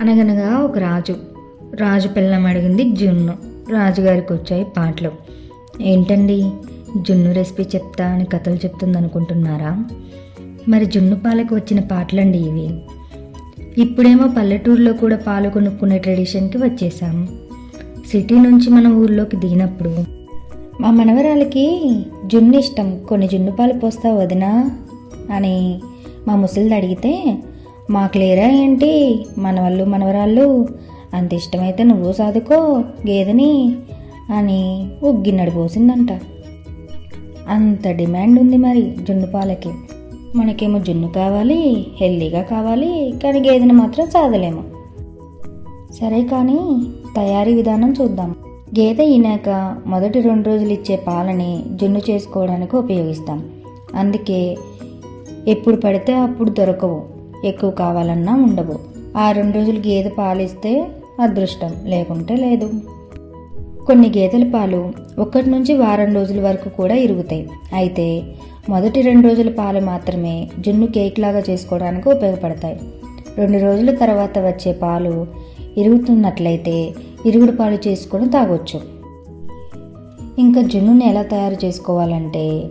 అనగనగా ఒక రాజు రాజు పిల్లం అడిగింది జున్ను. రాజుగారికి వచ్చాయి పాటలు. ఏంటండి? జున్ను రెసిపీ చెప్తా అని కథలు చెప్తుంది అనుకుంటున్నారా మరి జున్ను పాలకు వచ్చిన పాటలండి ఇవి. ఇప్పుడేమో పల్లెటూరులో కూడా పాలు కొనుక్కునే ట్రెడిషన్కి వచ్చేసాం సిటీ నుంచి మన ఊర్లోకి దిగినప్పుడు. మా మనవరాలకి జున్ను ఇష్టం. కొన్ని జున్ను పాలు పోస్తా వదినా అని మా ముసలిది అడిగితే మాకు లేరా ఏంటి? మనవాళ్ళు మనవరాళ్ళు అంత ఇష్టమైతే నువ్వు సాదుకో గేదెని అని ఉగ్గిన్నడు పోసిందంట. అంత డిమాండ్ ఉంది మరి జున్ను పాలకి. మనకేమో జున్ను కావాలి హెల్దీగా కావాలి కానీ గేదెని మాత్రం సాదలేము. సరే కానీ తయారీ విధానం చూద్దాం. గేదె ఈనాక మొదటి రెండు రోజులు ఇచ్చే పాలని జున్ను చేసుకోవడానికి ఉపయోగిస్తాం. అందుకే ఎప్పుడు పడితే అప్పుడు దొరకవు. ఎక్కువ కావాలన్నా ఉండవు. ఆ రెండు రోజులు గేదె పాలు ఇస్తే అదృష్టం లేకుంటే లేదు. కొన్ని గేదెల పాలు ఒకటి నుంచి వారం రోజుల వరకు కూడా ఇరుగుతాయి. అయితే మొదటి రెండు రోజుల పాలు మాత్రమే జున్ను కేక్ లాగా చేసుకోవడానికి ఉపయోగపడతాయి. రెండు రోజుల తర్వాత వచ్చే పాలు ఇరుగుతున్నట్లయితే ఇరుగుడు పాలు చేసుకొని తాగొచ్చు. ఇంకా జున్నుని ఎలా తయారు చేసుకోవాలంటే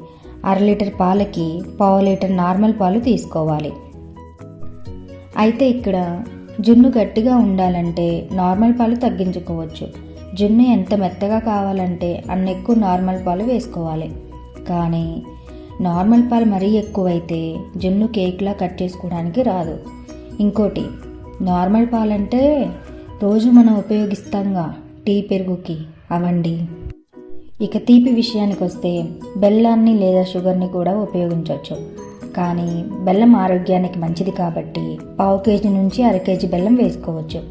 అర లీటర్ పాలకి పావు లీటర్ నార్మల్ పాలు తీసుకోవాలి. అయితే ఇక్కడ జున్ను గట్టిగా ఉండాలంటే నార్మల్ పాలు తగ్గించుకోవచ్చు. జున్ను ఎంత మెత్తగా కావాలంటే అన్న ఎక్కువ నార్మల్ పాలు వేసుకోవాలి. కానీ నార్మల్ పాలు మరీ ఎక్కువైతే జున్ను కేక్లా కట్ చేసుకోవడానికి రాదు. ఇంకోటి నార్మల్ పాలంటే రోజు మనం ఉపయోగిస్తాంగా టీ పెరుగుకి అవండి. ఇక తీపి విషయానికి వస్తే బెల్లాన్ని లేదా షుగర్ని కూడా ఉపయోగించవచ్చు కానీ బెల్లం ఆరోగ్యానికి మంచిది కాబట్టి పావు కేజీ నుంచి అర కేజీ బెల్లం వేసుకోవచ్చు.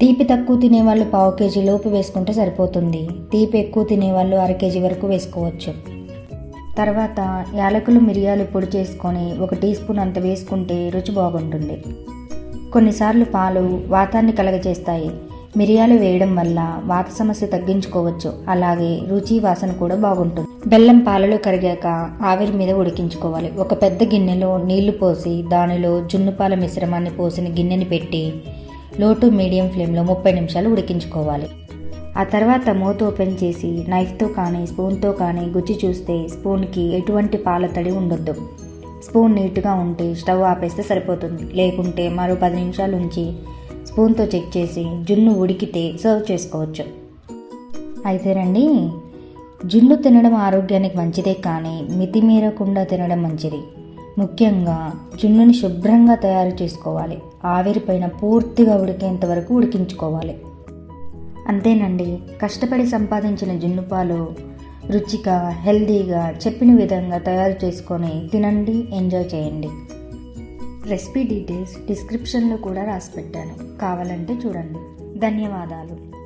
తీపి తక్కువ తినేవాళ్ళు పావు కేజీ లోపు వేసుకుంటే సరిపోతుంది. తీపి ఎక్కువ తినేవాళ్ళు అర కేజీ వరకు వేసుకోవచ్చు. తర్వాత యాలకులు మిరియాలు పొడి చేసుకొని ఒక టీ స్పూన్ అంత వేసుకుంటే రుచి బాగుంటుంది. కొన్నిసార్లు పాలు వాతాన్ని కలగజేస్తాయి. మిరియాలు వేయడం వల్ల వాత సమస్య తగ్గించుకోవచ్చు. అలాగే రుచి వాసన కూడా బాగుంటుంది. బెల్లం పాలలో కరిగాక ఆవిరి మీద ఉడికించుకోవాలి. ఒక పెద్ద గిన్నెలో నీళ్ళు పోసి దానిలో జున్నుపాల మిశ్రమాన్ని పోసిన గిన్నెని పెట్టి లో టు మీడియం ఫ్లేమ్లో ముప్పై నిమిషాలు ఉడికించుకోవాలి. ఆ తర్వాత మూత ఓపెన్ చేసి నైఫ్తో కానీ స్పూన్తో కానీ గుచ్చి చూస్తే స్పూన్కి ఎటువంటి పాల తడి ఉండొద్దు. స్పూన్ నీట్గా ఉంటే స్టవ్ ఆపేస్తే సరిపోతుంది. లేకుంటే మరో పది నిమిషాలు ఉంచి స్పూన్తో చెక్ చేసి జున్ను ఉడికితే సర్వ్ చేసుకోవచ్చు. అయితే రండి జున్ను తినడం ఆరోగ్యానికి మంచిదే కానీ మితిమీరకుండా తినడం మంచిది. ముఖ్యంగా జున్నుని శుభ్రంగా తయారు చేసుకోవాలి. ఆవిరిపైన పూర్తిగా ఉడికేంత వరకు ఉడికించుకోవాలి. అంతేనండి కష్టపడి సంపాదించిన జున్ను పాలు రుచిగా హెల్దీగా చెప్పిన విధంగా తయారు చేసుకొని తినండి ఎంజాయ్ చేయండి. రెసిపీ డీటెయిల్స్ డిస్క్రిప్షన్లో కూడా రాసి పెట్టాను. కావాలంటే చూడండి. ధన్యవాదాలు.